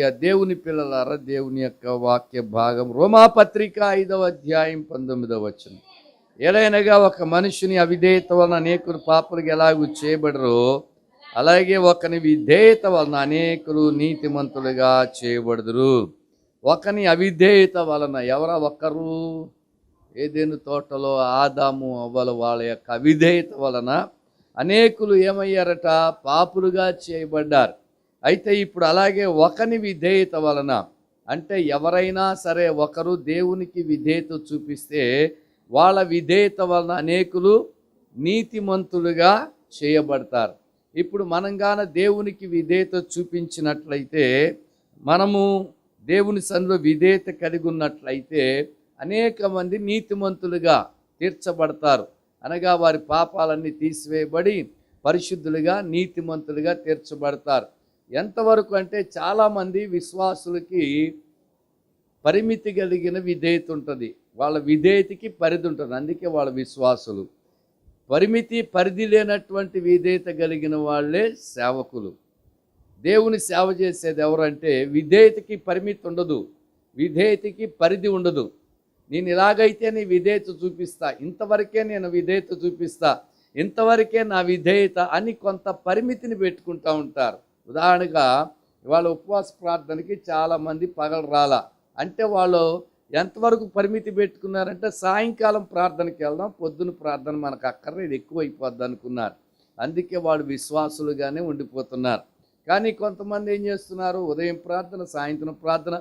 దేవుని పిల్లలారా దేవుని యొక్క వాక్య భాగం. రోమాపత్రిక ఐదవ అధ్యాయం పంతొమ్మిదవ వచ్చిన ఎలైనగా ఒక మనిషిని అవిధేయత వలన అనేకులు పాపలకు ఎలాగూ చేయబడరో అలాగే ఒకని విధేయత వలన అనేకులు నీతిమంతులుగా చేయబడదురు. ఒకని అవిధేయత వలన ఎవరా ఒకరు ఏదేను తోటలో ఆదాము అవ్వల వాళ్ళ యొక్క అవిధేయత వలన అనేకులు ఏమయ్యారట? పాపులుగా చేయబడ్డారు. అయితే ఇప్పుడు అలాగే ఒకని విధేయత వలన అంటే ఎవరైనా సరే ఒకరు దేవునికి విధేయత చూపిస్తే వాళ్ళ విధేయత వలన అనేకులు నీతిమంతులుగా చేయబడతారు. ఇప్పుడు మనంగాన దేవునికి విధేయత చూపించినట్లయితే మనము దేవుని సన్నిలో విధేయత కలిగి ఉన్నట్లయితే అనేక మంది నీతిమంతులుగా తీర్చబడతారు. అనగా వారి పాపాలన్నీ తీసివేయబడి పరిశుద్ధులుగా నీతిమంతులుగా తీర్చబడతారు. ఎంతవరకు అంటే చాలామంది విశ్వాసులకి పరిమితి కలిగిన విధేయత ఉంటుంది. వాళ్ళ విధేయతకి పరిధి ఉంటుంది. అందుకే వాళ్ళ విశ్వాసులు. పరిమితి పరిధి లేనటువంటి విధేయత కలిగిన వాళ్ళే సేవకులు. దేవుని సేవ చేసేది ఎవరంటే విధేయతకి పరిమితి ఉండదు. విధేయతకి పరిధి ఉండదు. నేను ఇలాగైతే నీ విధేయత చూపిస్తా. ఇంతవరకే నేను విధేయత చూపిస్తా. ఇంతవరకే నా విధేయత అని కొంత పరిమితిని పెట్టుకుంటూ ఉంటారు. ఉదాహరణగా ఇవాళ ఉపవాస ప్రార్థనకి చాలామంది పగలు రాల. అంటే వాళ్ళు ఎంతవరకు పరిమితి పెట్టుకున్నారంటే సాయంకాలం ప్రార్థనకి వెళ్దాం పొద్దున ప్రార్థన మనకు అక్కర్లేదు ఇది ఎక్కువ అయిపోద్ది అనుకున్నారు. అందుకే వాళ్ళు విశ్వాసులుగానే ఉండిపోతున్నారు. కానీ కొంతమంది ఏం చేస్తున్నారు? ఉదయం ప్రార్థన సాయంత్రం ప్రార్థన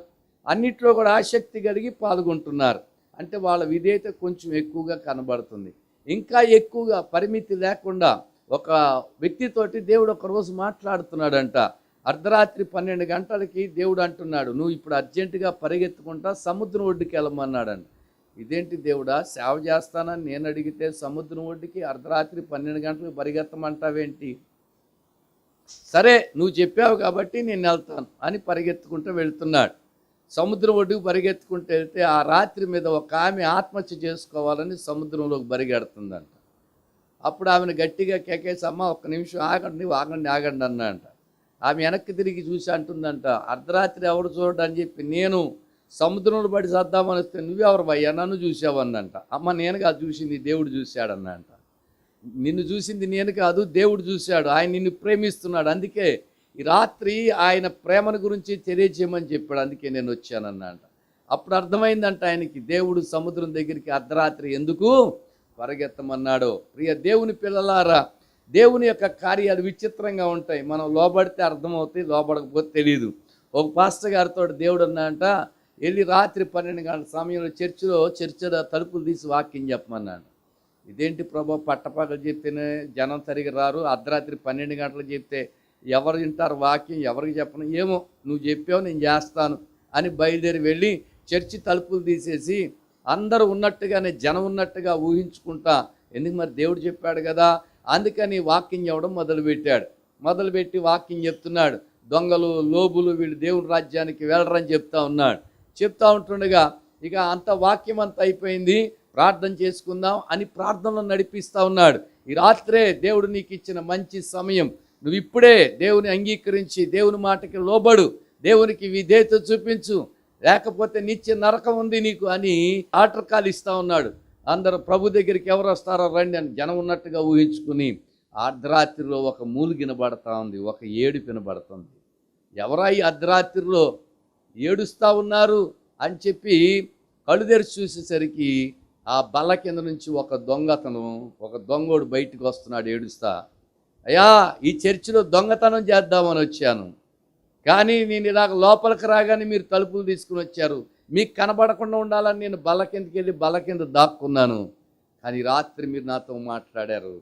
అన్నిట్లో కూడా ఆసక్తి కలిగి పాల్గొంటున్నారు. అంటే వాళ్ళ విధేయత కొంచెం ఎక్కువగా కనబడుతుంది. ఇంకా ఎక్కువగా పరిమితి లేకుండా ఒక వ్యక్తితోటి దేవుడు ఒకరోజు మాట్లాడుతున్నాడంట. అర్ధరాత్రి పన్నెండు గంటలకి దేవుడు అంటున్నాడు నువ్వు ఇప్పుడు అర్జెంటుగా పరిగెత్తుకుంటా సముద్రం ఒడ్డుకి వెళ్ళమన్నాడంట ఇదేంటి దేవుడా సేవ చేస్తానని నేను అడిగితే సముద్రం ఒడ్డుకి అర్ధరాత్రి పన్నెండు గంటలకు పరిగెత్తమంటావేంటి? సరే నువ్వు చెప్పావు కాబట్టి నేను వెళ్తాను అని పరిగెత్తుకుంటూ వెళ్తున్నాడు. సముద్రం ఒడ్డుకు పరిగెత్తుకుంటూ వెళ్తే ఆ రాత్రి మీద ఒక ఆమె ఆత్మహత్య చేసుకోవాలని సముద్రంలోకి పరిగెడుతుందంట అప్పుడు ఆమెను గట్టిగా కేకేసి అమ్మ ఒక్క నిమిషం ఆగండి ఆగండి ఆగండి అన్నంట ఆమె వెనక్కి తిరిగి చూసి అంటుందంట అర్ధరాత్రి ఎవరు చూడడం అని చెప్పి నేను సముద్రంలో పడి సర్దామని వస్తే నువ్వెవరు భయ్యా? నన్ను చూసావన్నంట అమ్మ నేను కాదు చూసింది దేవుడు చూశాడన్నంట నిన్ను చూసింది నేను కాదు దేవుడు చూశాడు. ఆయన నిన్ను ప్రేమిస్తున్నాడు. అందుకే ఈ రాత్రి ఆయన ప్రేమను గురించి తెలియజేయమని చెప్పాడు. అందుకే నేను వచ్చానన్నంట అప్పుడు అర్థమైందంట ఆయనకి దేవుడు సముద్రం దగ్గరికి అర్ధరాత్రి ఎందుకు పరిగెత్తమన్నాడు ప్రియ దేవుని పిల్లలారా దేవుని యొక్క కార్యాలు విచిత్రంగా ఉంటాయి. మనం లోబడితే అర్థమవుతాయి లోబడకపోతే తెలియదు ఒక పాస్టర్ గారితో దేవుడు అన్నంట వెళ్ళి రాత్రి పన్నెండు గంటల సమయంలో చర్చిలో చర్చలో తలుపులు తీసి వాక్యం చెప్పమన్నాడు. ఇదేంటి ప్రభా పట్టపగలు చెప్తేనే జనం సరిగా రారు అర్ధరాత్రి పన్నెండు గంటలు చెప్తే ఎవరు వింటారు వాక్యం ఎవరికి చెప్పను? ఏమో నువ్వు చెప్పావు నేను చేస్తాను అని బయలుదేరి వెళ్ళి చర్చి తలుపులు తీసేసి అందరూ ఉన్నట్టుగానే జనం ఉన్నట్టుగా ఊహించుకుంటా. ఎందుకు మరి దేవుడు చెప్పాడు కదా? అందుకని వాక్యం ఇవ్వడం మొదలుపెట్టాడు. మొదలుపెట్టి వాక్యం చెప్తున్నాడు. దొంగలు లోబులు వీళ్ళు దేవుని రాజ్యానికి వెళ్ళరని చెప్తా ఉన్నాడు. చెప్తా ఉంటుండగా ఇక అంత వాక్యం అంతా అయిపోయింది. ప్రార్థన చేసుకుందాం అని ప్రార్థనలో నడిపిస్తూ ఉన్నాడు. ఈ రాత్రే దేవుడు నీకు ఇచ్చిన మంచి సమయం. నువ్వు ఇప్పుడే దేవుని అంగీకరించి దేవుని మాటకి లోబడు. దేవునికి విధేయత చూపించు. లేకపోతే నిత్య నరకం ఉంది నీకు అని ఆటర్కాలు ఇస్తా ఉన్నాడు. అందరు ప్రభు దగ్గరికి ఎవరు వస్తారో రండి అని జనం ఉన్నట్టుగా ఊహించుకుని అర్ధరాత్రిలో ఒక మూలు వినబడతా ఉంది ఒక ఏడు వినబడుతుంది. ఎవరా ఈ అర్ధరాత్రిలో ఏడుస్తూ ఉన్నారు అని చెప్పి కళ్ళు తెరిచి చూసేసరికి ఆ బల్ల కింద నుంచి ఒక దొంగతను ఒక దొంగోడు బయటికి వస్తున్నాడు ఏడుస్తా. అయ్యా ఈ చర్చిలో దొంగతనం చేద్దామని వచ్చాను. కానీ నేను ఇలాగ లోపలికి రాగానే మీరు తలుపులు తీసుకుని వచ్చారు. మీకు కనబడకుండా ఉండాలని నేను బల్ల కిందకి వెళ్ళి బల్ల కింద దాక్కున్నాను. కానీ రాత్రి మీరు నాతో మాట్లాడారు.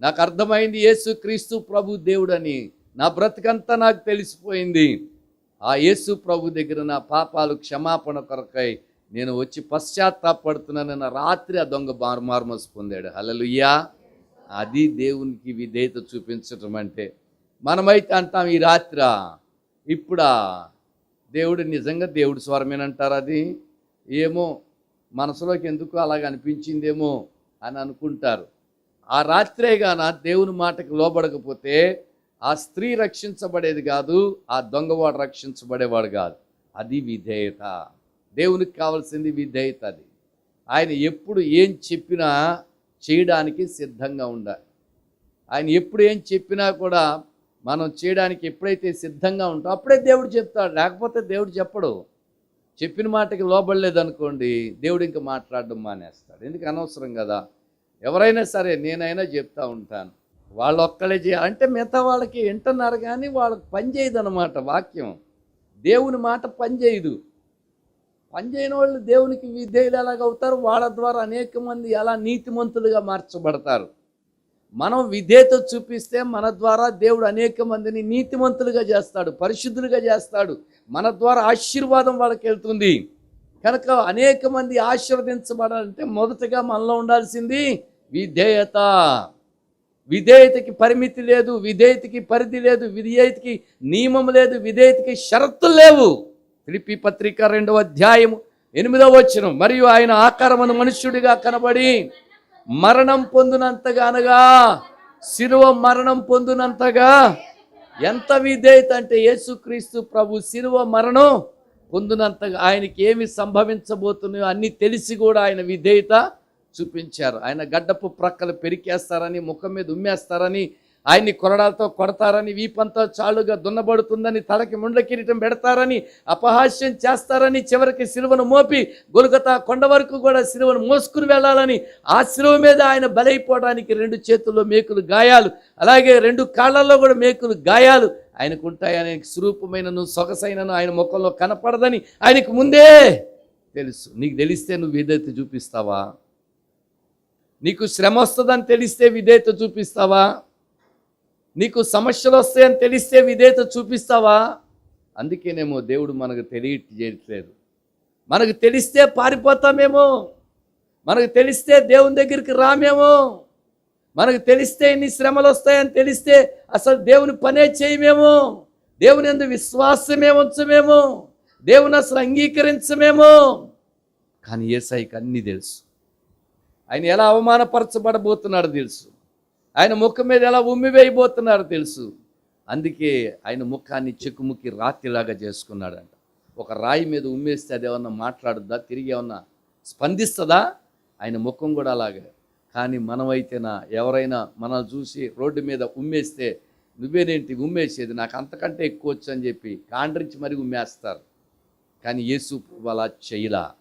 నాకు అర్థమైంది యేసు క్రీస్తు ప్రభు దేవుడని. నా బ్రతికంతా నాకు తెలిసిపోయింది. ఆ యేసు ప్రభు దగ్గర నా పాపాలు క్షమాపణ కొరకై నేను వచ్చి పశ్చాత్తాపడుతున్నానన్న రాత్రి ఆ దొంగ మారు పొందాడు. హలలుయ్యా అది దేవునికి విధేయత చూపించటం అంటే మనమైతే అంటాం ఈ రాత్ర. ఇప్పుడా? దేవుడు నిజంగా దేవుడు స్వరమేనంటారు అది? ఏమో మనసులోకి ఎందుకు అలాగ అనిపించిందేమో అని అనుకుంటారు. ఆ రాత్రే గాన దేవుని మాటకు లోబడకపోతే ఆ స్త్రీ రక్షించబడేది కాదు ఆ దొంగవాడు రక్షించబడేవాడు కాదు. అది విధేయత. దేవునికి కావాల్సింది విధేయత అది. ఆయన ఎప్పుడు ఏం చెప్పినా చేయడానికి సిద్ధంగా ఉండాలి. ఆయన ఎప్పుడు ఏం చెప్పినా కూడా మనం చేయడానికి ఎప్పుడైతే సిద్ధంగా ఉంటాం అప్పుడే దేవుడు చెప్తాడు. లేకపోతే దేవుడు చెప్పడు. చెప్పిన మాటకి లోబడలేదనుకోండి దేవుడు ఇంకా మాట్లాడడం మానేస్తాడు. ఎందుకు అనవసరం కదా? ఎవరైనా సరే నేనైనా చెప్తా ఉంటాను. వాళ్ళు ఒక్కలే చేయాలి. అంటే మిగతా వాళ్ళకి వింటున్నారు కానీ వాళ్ళకి పనిచేయదు అనమాట వాక్యం. దేవుని మాట పనిచేయదు పనిచేయని వాళ్ళు దేవునికి విధేయులు ఎలాగవుతారు? వాళ్ళ ద్వారా అనేక మంది ఎలా నీతిమంతులుగా మార్చబడతారు. మనం విధేయత చూపిస్తే మన ద్వారా దేవుడు అనేక మందిని నీతిమంతులుగా చేస్తాడు పరిశుద్ధులుగా చేస్తాడు. మన ద్వారా ఆశీర్వాదం వాళ్ళకి వెళ్తుంది. కనుక అనేక మంది ఆశీర్వదించబడాలంటే మొదటగా మనలో ఉండాల్సింది విధేయత. విధేయతకి పరిమితి లేదు విధేయతకి పరిధి లేదు విధేయతకి నియమం లేదు విధేయతకి షరతులు లేవు. ఫిలిపి పత్రిక రెండవ అధ్యాయము ఎనిమిదవ వచ్చిన మరియు ఆయన ఆకారమును మనుష్యుడిగా కనబడి మరణం పొందినంతగా అనగా శిలువ మరణం పొందినంతగా ఎంత విధేయత అంటే యేసుక్రీస్తు ప్రభు శిలువ మరణం పొందినంతగా ఆయనకి ఏమి సంభవించబోతున్నాయో అన్నీ తెలిసి కూడా ఆయన విధేయత చూపించారు. ఆయన గడ్డపు ప్రక్కలు పెరికేస్తారని ముఖం మీద ఉమ్మేస్తారని ఆయన్ని కొరడాలతో కొడతారని వీపంతా చాలుగా దున్నబడుతుందని తలకి ముండ్ల కిరీటం పెడతారని అపహాస్యం చేస్తారని చివరికి సిలువను మోపి గొలుగతా కొండ వరకు కూడా సిలువను మోసుకుని వెళ్ళాలని ఆ సిలువ మీద ఆయన బలైపోవడానికి రెండు చేతుల్లో మేకులు గాయాలు అలాగే రెండు కాళ్ళల్లో కూడా మేకులు గాయాలు ఆయనకు ఉంటాయి ఆయనకి స్వరూపమైనను సొగసైనను ఆయన ముఖంలో కనపడదని ఆయనకు ముందే తెలుసు. నీకు తెలిస్తే నువ్వు విధేయత చూపిస్తావా? నీకు శ్రమ వస్తుందని తెలిస్తే విధేయత చూపిస్తావా? నీకు సమస్యలు వస్తాయని తెలిస్తే విధేయత చూపిస్తావా? అందుకేనేమో దేవుడు మనకు తెలియట్లేదు. మనకు తెలిస్తే పారిపోతామేమో. మనకు తెలిస్తే దేవుని దగ్గరికి రామేమో. మనకు తెలిస్తే ఇన్ని శ్రమలు వస్తాయని తెలిస్తే అసలు దేవుని పనే చేయమేమో. దేవుని ఎందు విశ్వాసమే ఉంచమేమో. దేవుని అసలు అంగీకరించమేమో. కానీ ఏసైకి అన్నీ తెలుసు. ఆయన ఎలా అవమానపరచబడబోతున్నాడో తెలుసు. ఆయన ముఖం మీద ఎలా ఉమ్మి వేయబోతున్నాడో తెలుసు. అందుకే ఆయన ముఖాన్ని చెక్కుముక్కి రాత్రిలాగా చేసుకున్నాడంట. ఒక రాయి మీద ఉమ్మేస్తే అది ఏమన్నా మాట్లాడుద్దా? తిరిగి ఏమన్నా స్పందిస్తుందా? ఆయన ముఖం కూడా అలాగే. కానీ మనమైతేనా ఎవరైనా మనల్ని చూసి రోడ్డు మీద ఉమ్మేస్తే నువ్వేనేంటి ఉమ్మేసేది? నాకు అంతకంటే ఎక్కువ వచ్చు అని చెప్పి కాండ్రించి మరి ఉమ్మేస్తారు. కానీ యేసు అలా చేయలా.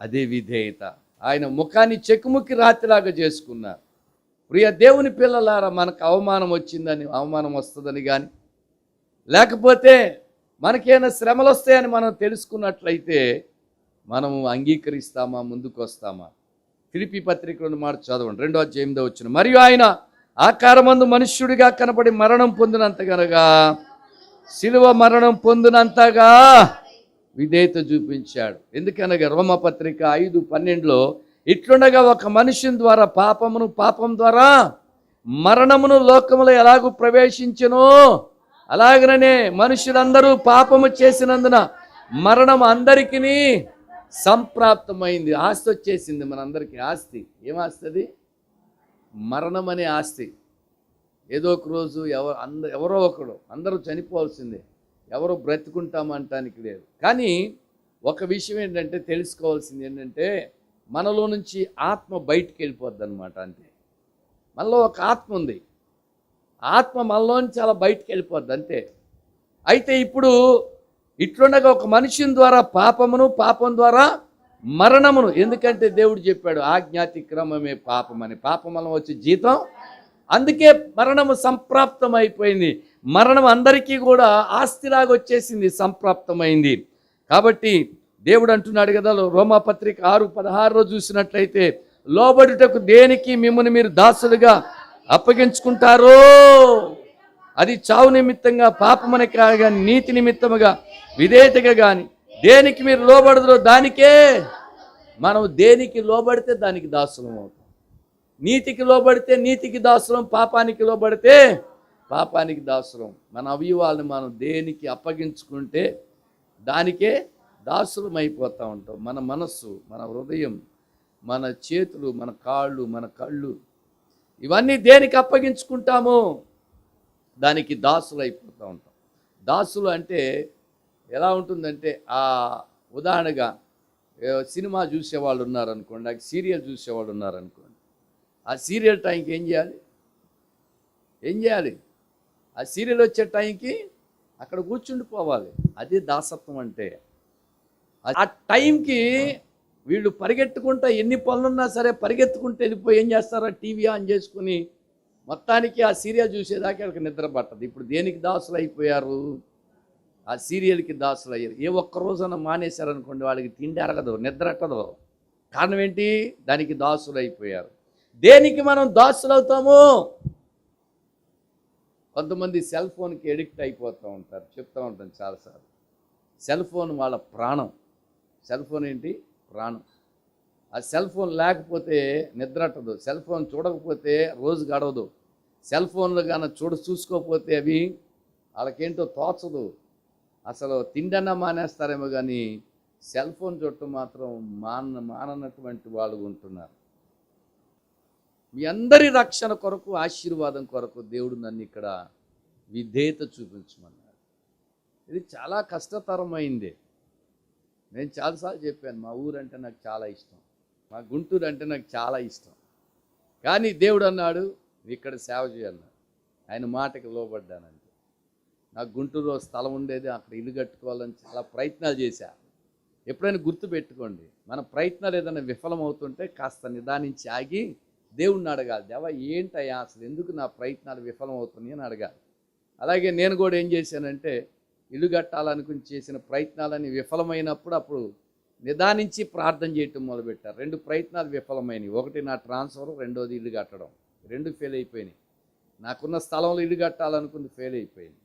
అదే విధేయత. ఆయన ముఖాన్ని చెక్కుముక్కి రాత్రిలాగా చేసుకున్నారు. ప్రియ దేవుని పిల్లలారా మనకు అవమానం వచ్చిందని అవమానం వస్తుందని కానీ లేకపోతే మనకేమైనా శ్రమలు వస్తాయని మనం తెలుసుకున్నట్లయితే మనము అంగీకరిస్తామా ముందుకు వస్తామా ఫిలిపి పత్రికలను మాట చదవండి. రెండో అధ్యాయంలో వచ్చిన మరియు ఆయన ఆకారమందు మనుష్యుడిగా కనబడి మరణం పొందినంతగనగా శిలువ మరణం పొందినంతగా విధేయత చూపించాడు. ఎందుకనగా రోమపత్రిక ఐదు పన్నెండులో ఇట్లుండగా ఒక మనుషుని ద్వారా పాపమును పాపం ద్వారా మరణమును లోకములో ఎలాగూ ప్రవేశించను అలాగనే మనుషులందరూ పాపము చేసినందున మరణం అందరికీ సంప్రాప్తమైంది ఆస్తి వచ్చేసింది మనందరికీ. ఆస్తి ఏం మరణం అనే ఆస్తి. ఏదో ఒక రోజు ఎవరు అంద ఎవరో ఒకడు అందరూ చనిపోవాల్సిందే. ఎవరో బ్రతుకుంటామంటానికి లేదు. కానీ ఒక విషయం ఏంటంటే తెలుసుకోవాల్సింది ఏంటంటే మనలో నుంచి ఆత్మ బయటికి వెళ్ళిపోద్ది అనమాట అంతే. మనలో ఒక ఆత్మ ఉంది. ఆత్మ మనలోని చాలా బయటికి వెళ్ళిపోద్ది అంతే. అయితే ఇప్పుడు ఇట్లుండగా ఒక మనిషిని ద్వారా పాపమును పాపం ద్వారా మరణమును ఎందుకంటే దేవుడు చెప్పాడు ఆజ్ఞాతిక్రమమే పాపమని. పాపం వల్ల వచ్చే జీతం అందుకే మరణము సంప్రాప్తం అయిపోయింది మరణం అందరికీ కూడా ఆస్తిలాగా వచ్చేసింది సంప్రాప్తమైంది. కాబట్టి దేవుడు అంటున్నాడు కదా రోమాపత్రిక ఆరు పదహారులో చూసినట్లయితే లోబడుటకు దేనికి మిమ్మల్ని మీరు దాసులుగా అప్పగించుకుంటారో అది చావు నిమిత్తంగా పాపమని కానీ నీతి నిమిత్తముగా విధేయతగా కానీ దేనికి మీరు లోబడదురో దానికే. మనం దేనికి లోబడితే దానికి దాసులం అవుతాం. నీతికి లోబడితే నీతికి దాసులం పాపానికి లోబడితే పాపానికి దాసులం. మన అవయవాలను మనం దేనికి అప్పగించుకుంటే దానికే దాసులం అయిపోతూ ఉంటాం. మన మనస్సు మన హృదయం మన చేతులు మన కాళ్ళు మన కళ్ళు ఇవన్నీ దేనికి అప్పగించుకుంటాము దానికి దాసులు అయిపోతూ ఉంటాం. దాసులు అంటే ఎలా ఉంటుందంటే ఆ ఉదాహరణగా సినిమా చూసేవాళ్ళు ఉన్నారనుకోండి ఆ సీరియల్ చూసేవాళ్ళు ఉన్నారనుకోండి ఆ సీరియల్ టైంకి ఏం చేయాలి? ఏం చేయాలి? ఆ సీరియల్ వచ్చే టైంకి అక్కడ కూర్చుండిపోవాలి. అదే దాసత్వం అంటే. ఆ టైంకి వీళ్ళు పరిగెత్తుకుంటా ఎన్ని పనులున్నా సరే పరిగెత్తుకుంటూ వెళ్ళిపోయి ఏం చేస్తారా? టీవీ ఆన్ చేసుకుని మొత్తానికి ఆ సీరియల్ చూసేదాకా వాళ్ళకి నిద్ర పట్టదు. ఇప్పుడు దేనికి దాసులు అయిపోయారు ఆ సీరియల్కి దాసులు అయ్యారు ఏ ఒక్క రోజున మానేశారనుకోండి వాళ్ళకి తిండి అరగదు నిద్ర ఎట్టదు. కారణం ఏంటి? దానికి దాసులు అయిపోయారు దేనికి మనం దాసులు అవుతాము కొంతమంది సెల్ ఫోన్కి ఎడిక్ట్ అయిపోతూ ఉంటారు. చెప్తూ ఉంటాను చాలాసార్లు. సెల్ ఫోన్ వాళ్ళ ప్రాణం. సెల్ ఫోన్ ఏంటి? ప్రాణం. ఆ సెల్ ఫోన్ లేకపోతే నిద్రట్టదు సెల్ ఫోన్ చూడకపోతే రోజు గడవదు. సెల్ ఫోన్లు కానీ చూడ చూసుకోకపోతే అవి వాళ్ళకేంటో తోచదు. అసలు తిండన్నా మానేస్తారేమో కానీ సెల్ ఫోన్ చుట్టూ మాత్రం మాన మాననటువంటి వాళ్ళు ఉంటున్నారు. మీ అందరి రక్షణ కొరకు ఆశీర్వాదం కొరకు దేవుడు నన్ను ఇక్కడ విధేయత చూపించమన్నాడు. ఇది చాలా కష్టతరమైంది. నేను చాలాసార్లు చెప్పాను మా ఊరంటే నాకు చాలా ఇష్టం. మా గుంటూరు అంటే నాకు చాలా ఇష్టం. కానీ దేవుడు అన్నాడు ఇక్కడ సేవ చేయన్నాడు ఆయన మాటకి లోబడ్డానంటే. నాకు గుంటూరులో స్థలం ఉండేది అక్కడ ఇల్లు కట్టుకోవాలని చాలా ప్రయత్నాలు చేశా. ఎప్పుడైనా గుర్తు పెట్టుకోండి మన ప్రయత్నాలు ఏదైనా విఫలమవుతుంటే కాస్త నిదానించి ఆగి దేవుణ్ణి అడగాలి. దేవా ఏంటయ్యా అసలు ఎందుకు నా ప్రయత్నాలు విఫలమవుతున్నాయి అని అడగాలి. అలాగే నేను కూడా ఏం చేశానంటే ఇల్లు కట్టాలనుకుని చేసిన ప్రయత్నాలని విఫలమైనప్పుడు అప్పుడు నిదానించి ప్రార్థన చేయటం మొదలుపెట్టారు. రెండు ప్రయత్నాలు విఫలమైనవి. ఒకటి నా ట్రాన్స్ఫర్ రెండోది ఇల్లు కట్టడం. రెండు ఫెయిల్ అయిపోయినాయి. నాకున్న స్థలంలో ఇల్లు కట్టాలనుకుంది ఫెయిల్ అయిపోయింది.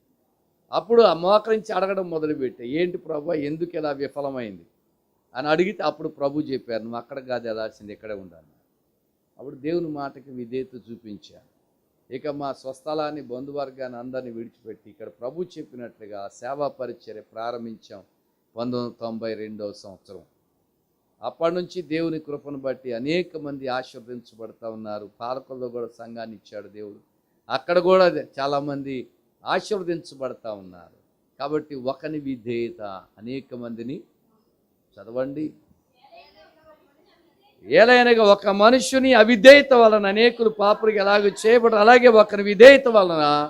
అప్పుడు ఆ మోకరించి అడగడం మొదలుపెట్టా. ఏంటి ప్రభు ఎందుకు ఇలా విఫలమైంది? అని అడిగితే అప్పుడు ప్రభు చెప్పారు నువ్వు అక్కడ కాదు వెళ్ళాల్సింది ఇక్కడే ఉండాలి. అప్పుడు దేవుని మాటకి విధేయత చూపించాను ఇక మా స్వస్థలాన్ని బంధువర్గాన్ని అందరినీ విడిచిపెట్టి ఇక్కడ ప్రభు చెప్పినట్లుగా సేవా పరిచర్య ప్రారంభించాం పంతొమ్మిది వందల తొంభై రెండవ సంవత్సరం. అప్పటి నుంచి దేవుని కృపను బట్టి అనేక మంది ఆశీర్వదించబడతా ఉన్నారు. పాలకుల్లో కూడా సంఘాన్ని ఇచ్చాడు దేవుడు. అక్కడ కూడా చాలామంది ఆశీర్వదించబడతా ఉన్నారు. కాబట్టి ఒకని విధేయత అనేక మందిని చదవండి ఏలైనగా ఒక మనుషుని అవిధేయత వలన అనేకులు పాపులకు ఎలాగో చేయబడరు. అలాగే ఒకరి విధేయత వలన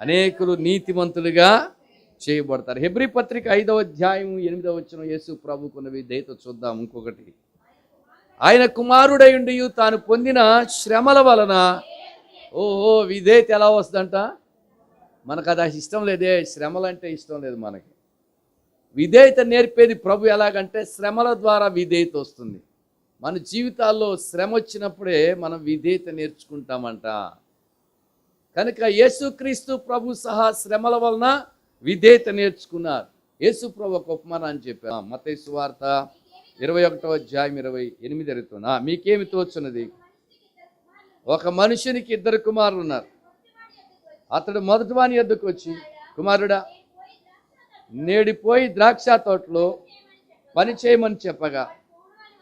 అనేకులు నీతిమంతులుగా చేయబడతారు. హెబ్రి పత్రిక ఐదవ అధ్యాయం ఎనిమిదవ వచ్చిన యేసు ప్రభుకున్న విధేయత చూద్దాం ఇంకొకటి. ఆయన కుమారుడై ఉండి తాను పొందిన శ్రమల వలన ఓహో విధేయత ఎలా వస్తుందంట? మనకు అది ఇష్టం లేదే. శ్రమలంటే ఇష్టం లేదు మనకి. విధేయత నేర్పేది ప్రభు ఎలాగంటే శ్రమల ద్వారా విధేయత వస్తుంది. మన జీవితాల్లో శ్రమ వచ్చినప్పుడే మనం విధేయత నేర్చుకుంటామంట. కనుక యేసుక్రీస్తు ప్రభు సహా శ్రమల వలన విధేయత నేర్చుకున్నారు. యేసు ప్రభు ఒక ఉపమానాన్ని చెప్పారు. మతయి వార్త ఇరవై ఒకటో అధ్యాయం ఇరవై ఎనిమిది అడుగుతున్నా. మీకేమి తోచున్నది? ఒక మనుషునికి ఇద్దరు కుమారులు ఉన్నారు. అతడు మొదటివాని ఎద్దుకు వచ్చి కుమారుడా నేడిపోయి ద్రాక్ష తోటలో పని చేయమని చెప్పగా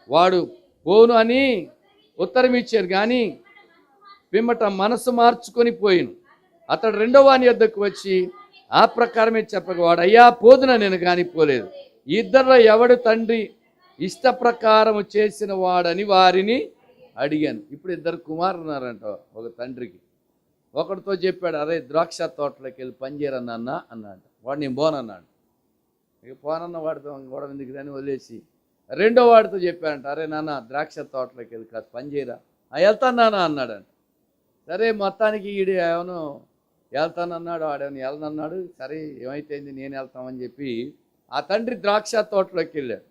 వాడు పోను అని ఉత్తరం ఇచ్చారు కానీ పిమ్మట మనసు మార్చుకొని పోయిను. అతడు రెండో వాని యొద్దకు వచ్చి ఆ ప్రకారమే చెప్పగవాడు అయ్యా పోదున నేను కానీ పోలేదు ఇద్దరు ఇద్దరిలో ఎవడు తండ్రి ఇష్ట ప్రకారము చేసిన వాడని వారిని అడిగాను. ఇప్పుడు ఇద్దరు కుమారున్నారంట ఒక తండ్రికి. ఒకటితో చెప్పాడు అరే ద్రాక్ష తోటలోకి వెళ్ళి పనిచేయరన్నా అన్న అన్నాడు. వాడు నేను పోనన్నాడు. ఇక పోనన్న వాడితో గొడవ ఎందుకు కానీ వదిలేసి. రెండో వాడితో చెప్పారంట అరే నాన్న ద్రాక్ష తోటలోకి వెళ్ళి కాదు పని చేయరా? "ఆ, వెళ్తాను నాన్న అన్నాడంట. సరే మొత్తానికి ఈడు ఏమను వెళ్తానన్నాడు వాడేమో వెళ్ళనన్నాడు సరే ఏమైతేంది నేను వెళ్తామని చెప్పి ఆ తండ్రి ద్రాక్ష తోటలోకి వెళ్ళాడు.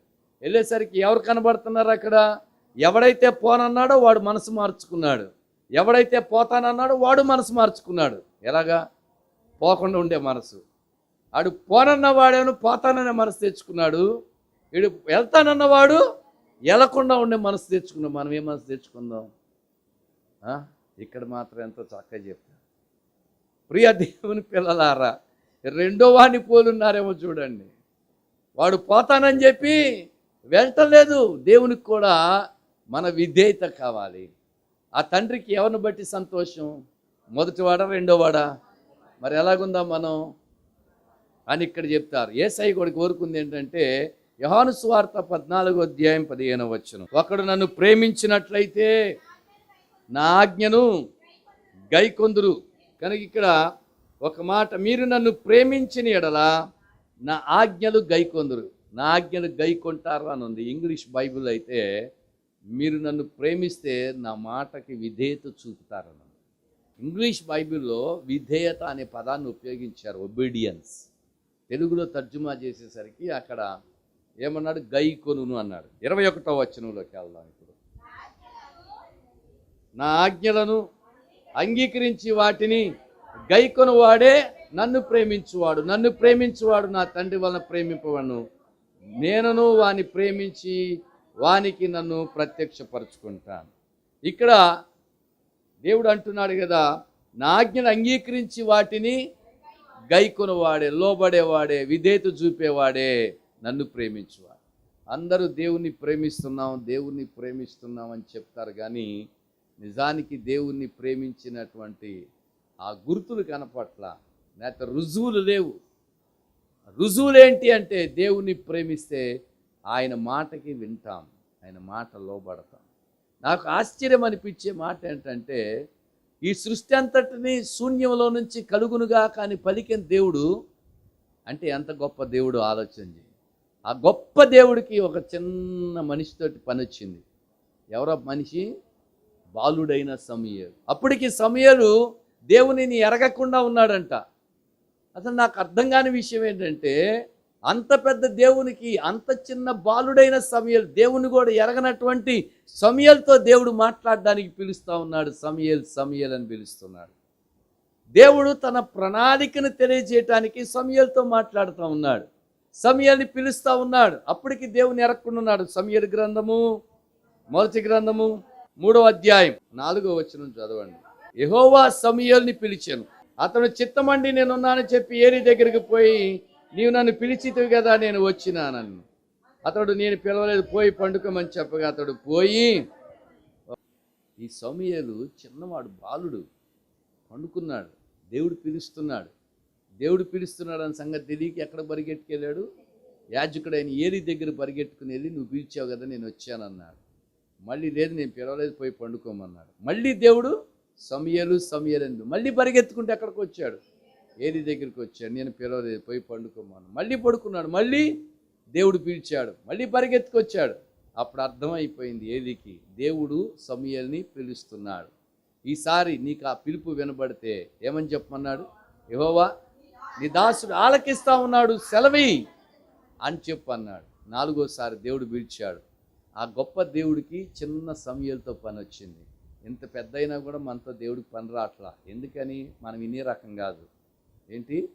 వెళ్ళేసరికి ఎవరు కనబడుతున్నారు అక్కడ? ఎవడైతే పోనన్నాడో వాడు మనసు మార్చుకున్నాడు. ఎవడైతే పోతానన్నాడో వాడు మనసు మార్చుకున్నాడు. ఎలాగా? పోకుండా ఉండే మనసు. ఆడు పోనన్న వాడేమో పోతాననే మనసు తెచ్చుకున్నాడు. వీడు వెళ్తానన్నవాడు వెళ్ళకుండా ఉండే మనసు తెచ్చుకున్నాం మనం ఏ మనసు తెచ్చుకుందాం? ఇక్కడ మాత్రం ఎంతో చక్కగా చెప్తాను ప్రియ దేవుని పిల్లలారా రెండో వాడిని పోలున్నారేమో చూడండి. వాడు పోతానని చెప్పి వెళ్ళటలేదు దేవునికి కూడా మన విధేయత కావాలి. ఆ తండ్రికి ఎవరిని బట్టి సంతోషం? మొదటివాడా రెండోవాడా మరి ఎలాగుందా మనం? అని ఇక్కడ చెప్తారు. ఏసై కూడా కోరుకుంది ఏంటంటే యహాను సువార్త పద్నాలుగో అధ్యాయం పదిహేను వచ్చును ఒకడు నన్ను ప్రేమించినట్లయితే నా ఆజ్ఞను గైకొందురు. కనుక ఇక్కడ ఒక మాట మీరు నన్ను ప్రేమించిన ఎడల నా ఆజ్ఞలు గైకొందురు. నా ఆజ్ఞలు గైకొంటారు అని ఉంది. ఇంగ్లీష్ బైబిల్ అయితే మీరు నన్ను ప్రేమిస్తే నా మాటకి విధేయత చూపుతారని ఉంది. ఇంగ్లీష్ బైబిల్లో విధేయత అనే పదాన్ని ఉపయోగించారు ఒబీడియన్స్ తెలుగులో తర్జుమా చేసేసరికి అక్కడ ఏమన్నాడు? గై కొనును అన్నాడు. ఇరవై ఒకటో వచనంలోకి వెళ్దాం ఇప్పుడు. నా ఆజ్ఞలను అంగీకరించి వాటిని గైకొను వాడే నన్ను ప్రేమించువాడు. నన్ను ప్రేమించువాడు నా తండ్రి వలన ప్రేమింపవను నేనును వాని ప్రేమించి వానికి నన్ను ప్రత్యక్షపరుచుకుంటాను. ఇక్కడ దేవుడు అంటున్నాడు కదా నా ఆజ్ఞను అంగీకరించి వాటిని గైకొనవాడే లోబడేవాడే విధేయత చూపేవాడే. నన్ను ప్రేమించువాడు అందరూ దేవుణ్ణి ప్రేమిస్తున్నాం దేవుణ్ణి ప్రేమిస్తున్నాం అని చెప్తారు కానీ నిజానికి దేవుణ్ణి ప్రేమించినటువంటి ఆ గుర్తులు కనపట్ల లేకపోతే రుజువులు లేవు. రుజువులు ఏంటి అంటే దేవుణ్ణి ప్రేమిస్తే ఆయన మాటకి వింటాం ఆయన మాట లోబడతాం. నాకు ఆశ్చర్యం అనిపించే మాట ఏంటంటే ఈ సృష్టి అంతటిని శూన్యంలో నుంచి కలుగునుగా కానీ పలికిన దేవుడు అంటే ఎంత గొప్ప దేవుడు ఆలోచన చేయి. ఆ గొప్ప దేవుడికి ఒక చిన్న మనిషితోటి పని వచ్చింది ఎవరో మనిషి బాలుడైన సమయలు. అప్పటికి సమయలు దేవునిని ఎరగకుండా ఉన్నాడంట. అసలు నాకు అర్థం కాని విషయం ఏంటంటే అంత పెద్ద దేవునికి అంత చిన్న బాలుడైన సమయలు దేవుని కూడా ఎరగనటువంటి సమయలతో దేవుడు మాట్లాడడానికి పిలుస్తూ ఉన్నాడు. సమయల్ సమయల్ అని పిలుస్తున్నాడు. దేవుడు తన ప్రణాళికను తెలియజేయటానికి సమయలతో మాట్లాడుతూ ఉన్నాడు. సమయాన్ని పిలుస్తూ ఉన్నాడు. అప్పటికి దేవుని ఎరగకుండా ఉన్నాడు. గ్రంథము మొదటి గ్రంథము మూడో అధ్యాయం. నాలుగో వచ్చిన చదవండి. యహోవా సమయల్ని పిలిచాను. అతను చిత్తమండి నేనున్నానని చెప్పి ఏరి దగ్గరికి పోయి నీవు నన్ను పిలిచితివి కదా నేను వచ్చినానన్ను. అతడు నేను పిలవలేదు పోయి పండుకోమని చెప్పగా అతడు పోయి ఈ సమయలు చిన్నవాడు బాలుడు పండుకున్నాడు. దేవుడు పిలుస్తున్నాడు. దేవుడు పిలుస్తున్నాడు అని సంగతి తెలియక ఎక్కడ పరిగెట్టుకెళ్ళాడు? యాజకుడైన ఏలి దగ్గర పరిగెట్టుకుని వెళ్ళి నువ్వు పిలిచావు కదా నేను వచ్చానన్నాడు. మళ్ళీ లేదు నేను పిలవలేదు పోయి పండుకోమన్నాడు. మళ్ళీ దేవుడు సమయలు సమయలందు మళ్ళీ పరిగెత్తుకుంటే ఎక్కడికి వచ్చాడు? ఏది దగ్గరికి వచ్చాడు. నేను పిలవలేదు పోయి పండుకోమన్నాను మళ్ళీ పడుకున్నాడు. మళ్ళీ దేవుడు పిలిచాడు. మళ్ళీ పరిగెత్తుకొచ్చాడు. అప్పుడు అర్థమైపోయింది ఏదికి దేవుడు సమయల్ని పిలుస్తున్నాడు. ఈసారి నీకు ఆ పిలుపు వినబడితే ఏమని చెప్పమన్నాడు? యెహోవా నీ దాసుడు ఆలకిస్తా ఉన్నాడు సెలవి అని చెప్పు అన్నాడు. నాలుగోసారి దేవుడు పిలిచాడు. ఆ గొప్ప దేవుడికి చిన్న సమయాలతో పని వచ్చింది. ఇంత పెద్ద అయినా కూడా మనతో దేవుడికి పని రాట్లా ఎందుకని? మనం ఇనే రకం కాదు. ఏంటి?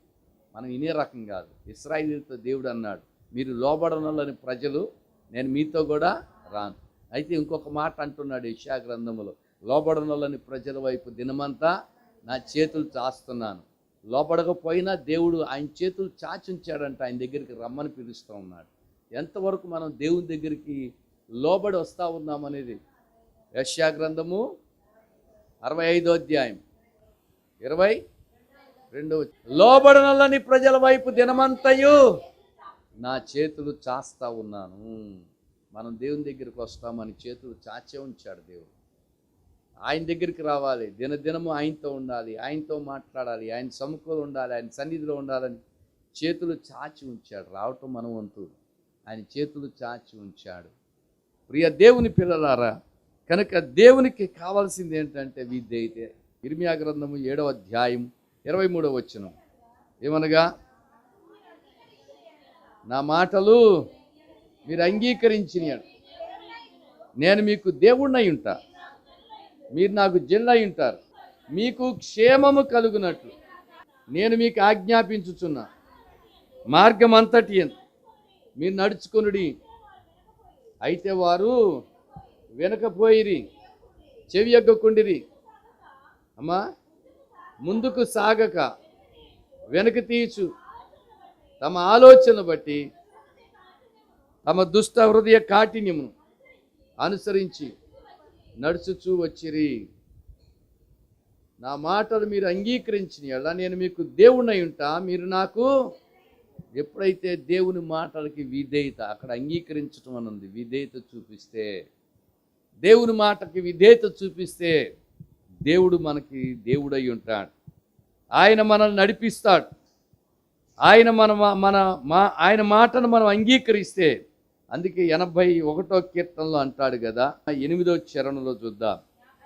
మనం ఇనే రకం కాదు. ఇస్రాయిలీలతో దేవుడు అన్నాడు మీరు లోబడనలోని ప్రజలు నేను మీతో కూడా రాను. అయితే ఇంకొక మాట అంటున్నాడు ఇషా గ్రంథంలో లోబడనలోని ప్రజల వైపు దినమంతా నా చేతులు చాస్తున్నాను. లోపడకపోయినా దేవుడు ఆయన చేతులు చాచి ఉంచాడంట ఆయన దగ్గరికి రమ్మని పిలుస్తూ ఉన్నాడు. ఎంతవరకు మనం దేవుని దగ్గరికి లోబడి వస్తూ ఉన్నామనేది యశ్యా గ్రంథము అరవై ఐదో అధ్యాయం. ఇరవై రెండవ లోబడనల్లని ప్రజల వైపు దినమంతయు నా చేతులు చాస్తా ఉన్నాను. మనం దేవుని దగ్గరికి వస్తామని చేతులు చాచే ఉంచాడు దేవుడు. ఆయన దగ్గరికి రావాలి. దినదినము ఆయనతో ఉండాలి. ఆయనతో మాట్లాడాలి. ఆయన సముఖంలో ఉండాలి. ఆయన సన్నిధిలో ఉండాలని చేతులు చాచి ఉంచాడు. రావటం మన వంతు. ఆయన చేతులు చాచి ఉంచాడు. ప్రియ దేవుని పిల్లలారా కనుక దేవునికి కావాల్సింది ఏంటంటే విద్యైతే ఇర్మియా గ్రంథము ఏడవ అధ్యాయం ఇరవై మూడవ వచనం. ఏమనగా నా మాటలు మీరు అంగీకరించినాడు నేను మీకు దేవుణ్ణై ఉంటా. మీరు నాకు జిల్లై ఉంటారు. మీకు క్షేమము కలుగునట్లు నేను మీకు ఆజ్ఞాపించుచున్నా. మార్గం అంతటి మీరు నడుచుకునుడి. అయితే వారు వెనకపోయిరి చెవి ఎగ్గకుండిరి. అమ్మా ముందుకు సాగక వెనక తీయచు తమ ఆలోచన బట్టి తమ దుష్ట హృదయ కాఠిన్యమును అనుసరించి నడుచుచూ వచ్చిరి. నా మాటలు మీరు అంగీకరించిన ఎలా నేను మీకు దేవుణ్ణి ఉంటా. మీరు నాకు ఎప్పుడైతే దేవుని మాటలకి విధేయత అక్కడ అంగీకరించటం అని ఉంది విధేయత చూపిస్తే దేవుని మాటకి విధేయత చూపిస్తే దేవుడు మనకి దేవుడై ఉంటాడు. ఆయన మనల్ని నడిపిస్తాడు. ఆయన మన మన మా ఆయన మాటను మనం అంగీకరిస్తే అందుకే ఎనభై ఒకటో కీర్తనలో అంటాడు కదా ఎనిమిదో చరణంలో చూద్దాం.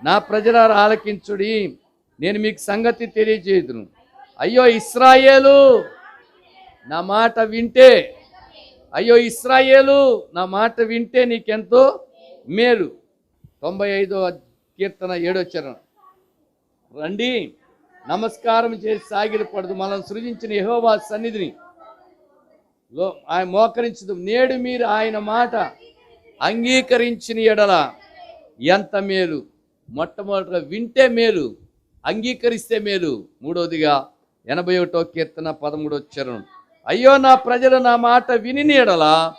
నా ప్రజలారు ఆలకించుడి నేను మీకు సంగతి తెలియజేయుదును. అయ్యో ఇస్రాయేలు నా మాట వింటే అయ్యో ఇస్రాయేలు నా మాట వింటే నీకెంతో మేలు. తొంభై ఐదో కీర్తన ఏడో చరణం. రండి నమస్కారం చేసి సాగిలపడదు. మనం సృజించిన యహోవా సన్నిధిని లో ఆయన మోకరించదు. నేడు మీరు ఆయన మాట అంగీకరించిన ఎడల ఎంత మేలు? మొట్టమొదటిగా వింటే మేలు అంగీకరిస్తే మేలు. మూడవదిగా ఎనభై ఒకటో కీర్తన పదమూడో చరణం. అయ్యో నా ప్రజలు నా మాట విని ఎడల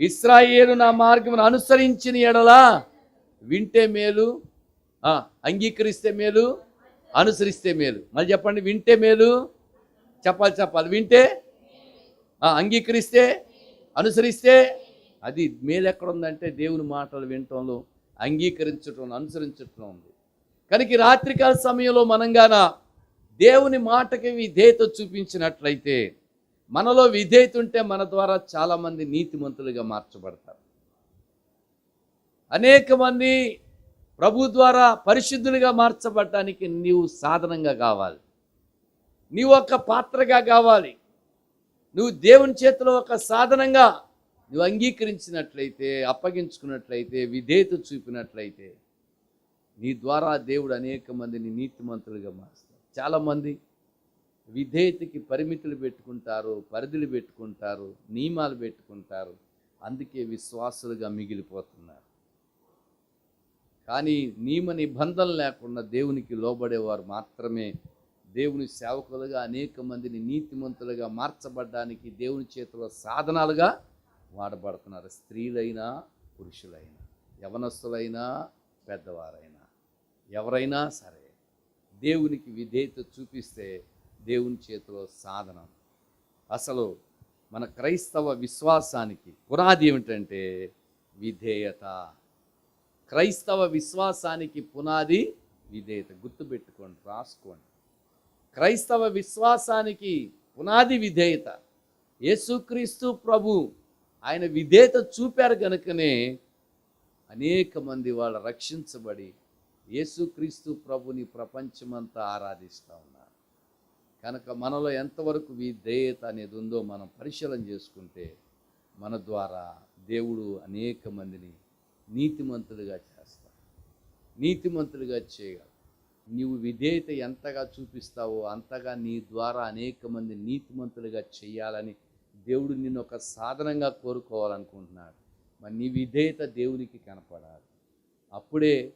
ఇస్రాయేలు నా మార్గమును అనుసరించిన ఎడల వింటే మేలు అంగీకరిస్తే మేలు అనుసరిస్తే మేలు. మళ్ళీ చెప్పండి వింటే మేలు? చెప్పాలి చెప్పాలి. వింటే అంగీకరిస్తే అనుసరిస్తే అది మేలు ఉందంటే దేవుని మాటలు వినటంలో అంగీకరించటం అనుసరించటం ఉంది. కనుక రాత్రికాల సమయంలో మనంగాన దేవుని మాటకి విధేయత చూపించినట్లయితే మనలో విధేయత ఉంటే మన ద్వారా చాలామంది నీతిమంతులుగా మార్చబడతారు. అనేక మంది ప్రభు ద్వారా పరిశుద్ధులుగా మార్చబడటానికి నీవు సాధనంగా కావాలి. నీవు ఒక పాత్రగా కావాలి. నువ్వు దేవుని చేతిలో ఒక సాధనంగా నువ్వు అంగీకరించినట్లయితే అప్పగించుకున్నట్లయితే విధేయత చూపినట్లయితే నీ ద్వారా దేవుడు అనేక మందిని నీతిమంతులుగా మారుస్తాడు. చాలామంది విధేయతకి పరిమితులు పెట్టుకుంటారు పరిధులు పెట్టుకుంటారు నియమాలు పెట్టుకుంటారు. అందుకే విశ్వాసులుగా మిగిలిపోతున్నారు. కానీ నియమ నిబంధనలు లేకుండా దేవునికి లోబడేవారు మాత్రమే దేవుని సేవకులుగా అనేక మందిని నీతిమంతులుగా మార్చబడ్డానికి దేవుని చేతిలో సాధనాలుగా వాడబడుతున్నారు. స్త్రీలైనా పురుషులైనా యవనస్తులైనా పెద్దవారైనా ఎవరైనా సరే దేవునికి విధేయత చూపిస్తే దేవుని చేతిలో సాధనం. అసలు మన క్రైస్తవ విశ్వాసానికి పునాది ఏమిటంటే విధేయత. క్రైస్తవ విశ్వాసానికి పునాది విధేయత. గుర్తుపెట్టుకోండి రాసుకోండి. క్రైస్తవ విశ్వాసానికి పునాది విధేయత. యేసుక్రీస్తు ప్రభు ఆయన విధేయత చూపారు కనుకనే అనేక మంది వాళ్ళు రక్షించబడి యేసుక్రీస్తు ప్రభుని ప్రపంచమంతా ఆరాధిస్తూ ఉన్నారు. కనుక మనలో ఎంతవరకు విధేయత అనేది ఉందో మనం పరిశీలన చేసుకుంటే మన ద్వారా దేవుడు అనేక మందిని నీతిమంతులుగా చేస్తాడు. నీతిమంతులుగా చేయగలడు. నీవు విధేయత ఎంతగా చూపిస్తావో అంతగా నీ ద్వారా అనేక మంది నీతిమంతులుగా చేయాలని దేవుడు నిన్ను ఒక సాధనంగా కోరుకోవాలనుకుంటున్నాడు. మరి నీ విధేయత దేవునికి కనపడాలి. అప్పుడే